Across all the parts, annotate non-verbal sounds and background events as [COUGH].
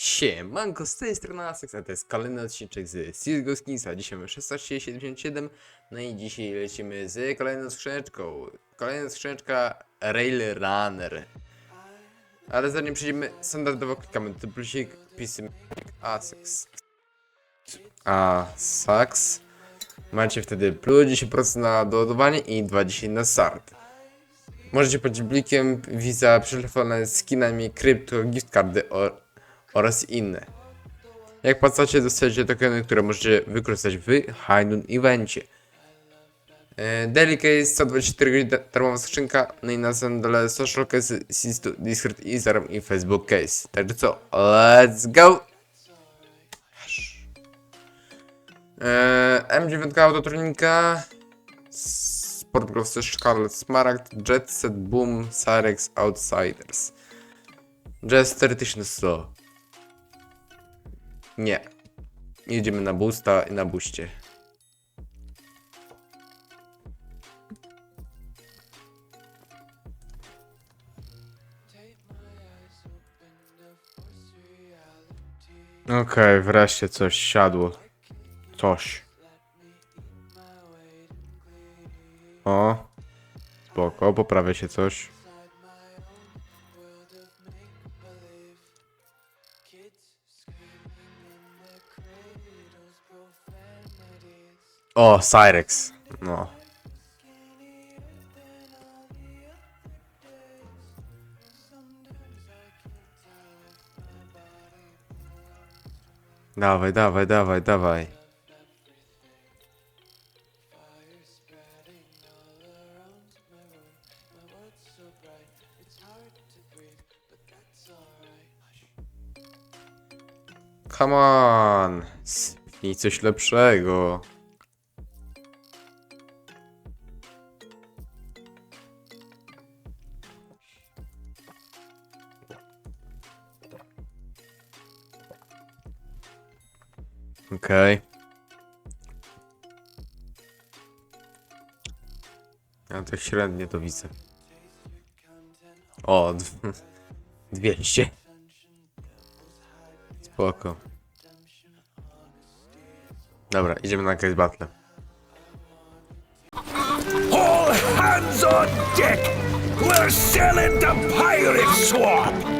Siemanko, z tej strony Asex, a to jest kolejny odcinek z CSGO Skinsa. Dzisiaj mamy 1677, no i dzisiaj lecimy z kolejną skrzyneczką. Kolejna skrzyneczka Rail Runner. Ale zanim przejdziemy, standardowo klikamy do plusik, pisy Asex. Asax. Macie wtedy plus 10% na doładowanie i 20 na start. Możecie płacić blikiem Visa przelefowane skinami krypto, gift cardy or, oraz inne. Jak płacacie, dostajecie tokeny, które możecie wykorzystać w Hydun Evencie. E, Daily Case 124 godziny da- darmowa skrzynka, no i na samym dole Social Case, Sistu, Discord, Instagram i Facebook Case. Także co, let's go! E, M9 autotronika, Sport Gloves Scarlet Smaragd, Jet Set Boom, Cyrex Outsiders. Jazz 4100. Nie. Jedziemy na boosta i na buście. Okej, wreszcie coś siadło. Coś. O. Spoko, poprawia się coś. O, Cyrex. No. Dawaj, dawaj, dawaj, dawaj. Come on. Sypnij coś lepszego. Okej. Ja tak średnio to widzę. O, d- [LAUGHS] 200. Spoko. Dobra, idziemy na case battle. All hands on deck! We're sailing to Pirate!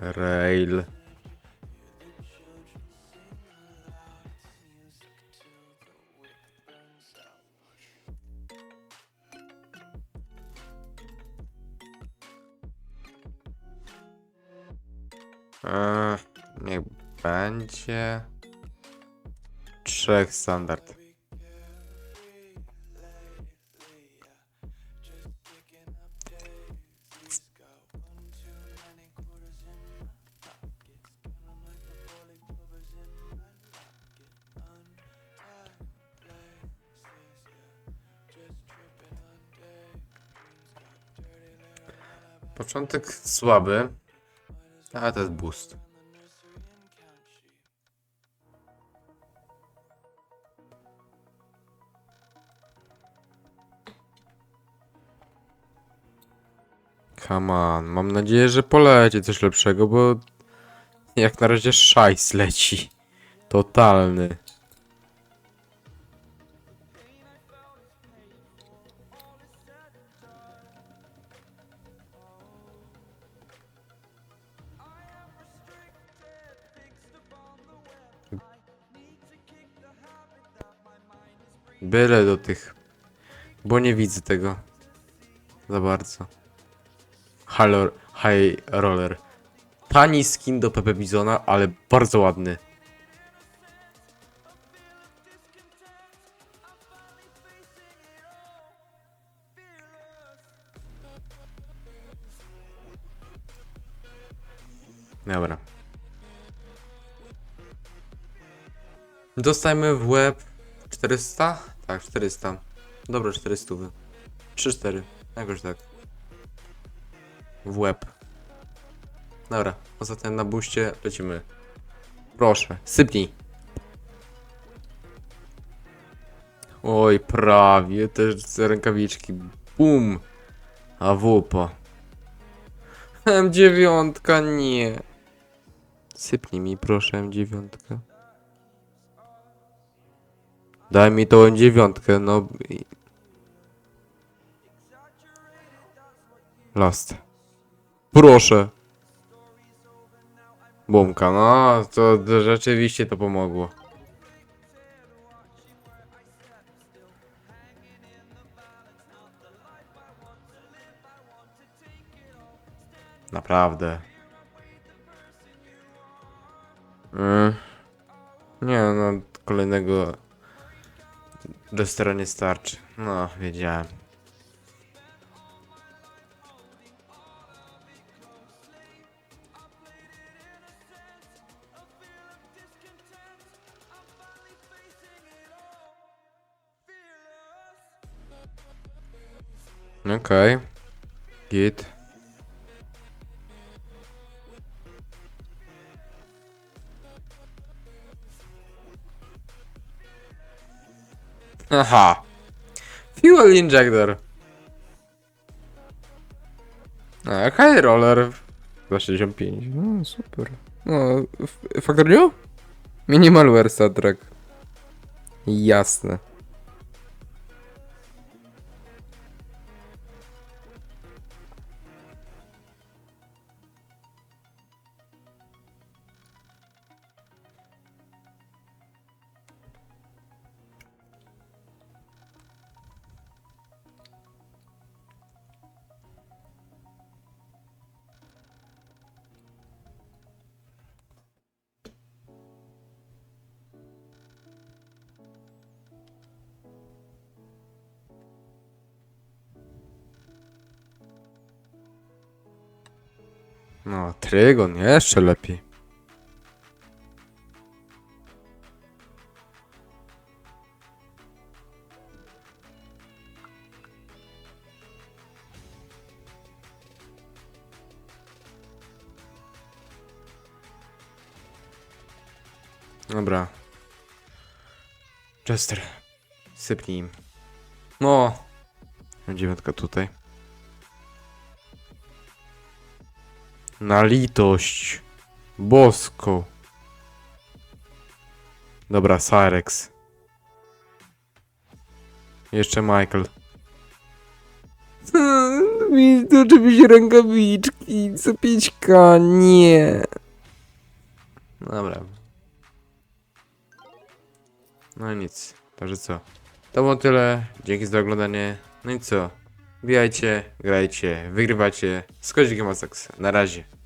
Rail. Niech będzie. Trzech standard. Początek słaby, ale to jest boost. Come on, mam nadzieję, że poleci coś lepszego, bo jak na razie szajs leci. Totalny. Byle do tych. Bo nie widzę tego. Za bardzo. Halor, high roller. Tani skin do Pepe Bizona, ale bardzo ładny. Dobra. Dostajmy w łeb 400? Tak, 400. Dobra, 400. 3-4. Jakoś tak. W łeb. Dobra, ostatnio na buście lecimy. Proszę, sypnij. Oj, prawie też rękawiczki. Bum. A wupa. M9, nie. Sypnij mi proszę M9. Daj mi tą M9, no. Last. Proszę. Bumka, no to rzeczywiście to pomogło. Naprawdę. Mm. Nie no, kolejnego Jestera nie starczy. No, wiedziałem. Okej. Git. Aha. Fuel injector. A, high roller. Za 65. No, super. No, f- Factorio? Minimalware soundtrack. Jasne. No, Trygon jeszcze lepiej. Dobra. Chester. Sypnij im. No. Dziewiątka tutaj. Na litość. Bosko. Dobra, Cyrex. Jeszcze Michael. [LAUGHS] Mi oczywiście rękawiczki za 5k, nie. Dobra. No i nic. Także co? To było tyle. Dzięki za oglądanie. No i co? Bijajcie, grajcie, wygrywacie. Skończyć Game Na razie.